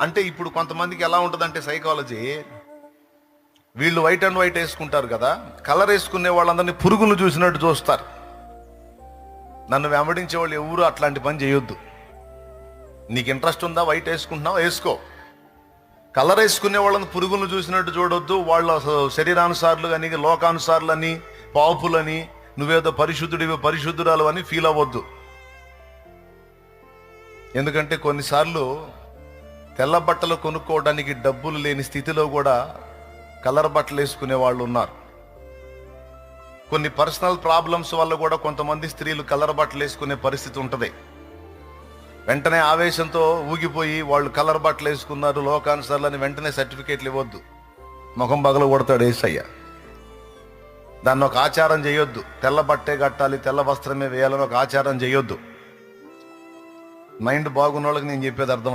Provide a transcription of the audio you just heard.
అంటే ఇప్పుడు కొంతమందికి ఎలా ఉంటుందంటే సైకాలజీ వీళ్ళు వైట్ అండ్ వైట్ వేసుకుంటారు కదా కలర్ వేసుకునే వాళ్ళందరినీ పురుగులు చూసినట్టు చూస్తారు. నన్ను వెంబడించే వాళ్ళు ఎవరు అట్లాంటి పని చేయొద్దు. నీకు ఇంట్రెస్ట్ ఉందా వైట్ వేసుకుంటున్నావు? వేసుకో. కలర్ వేసుకునే వాళ్ళని పురుగులను చూసినట్టు చూడొద్దు. వాళ్ళ శరీరానుసార్లు శరీరానుసారులు అని లోకానుసారులు అని పాపులని నువ్వేదో పరిశుద్ధుడివి పరిశుద్ధురాలు అని ఫీల్ అవ్వద్దు. ఎందుకంటే కొన్నిసార్లు తెల్ల బట్టలు కొనుక్కోవడానికి డబ్బులు లేని స్థితిలో కూడా కలర్ బట్టలు వేసుకునే వాళ్ళు ఉన్నారు. కొన్ని పర్సనల్ ప్రాబ్లమ్స్ వల్ల కూడా కొంతమంది స్త్రీలు కలర్ బట్టలు వేసుకునే పరిస్థితి ఉంటుంది. వెంటనే ఆవేశంతో ఊగిపోయి వాళ్ళు కలర్ బట్టలు వేసుకున్నారు లోకానుసార్లు అని వెంటనే సర్టిఫికేట్లు ఇవ్వద్దు. ముఖం బగలు కొడతాడు ఏసయ్య. దాన్ని ఒక ఆచారం చేయొద్దు. తెల్ల బట్టే కట్టాలి తెల్ల వస్త్రమే వేయాలని ఒక ఆచారం చేయొద్దు. మైండ్ బాగున్న వాళ్ళకి నేను చెప్పేది అర్థం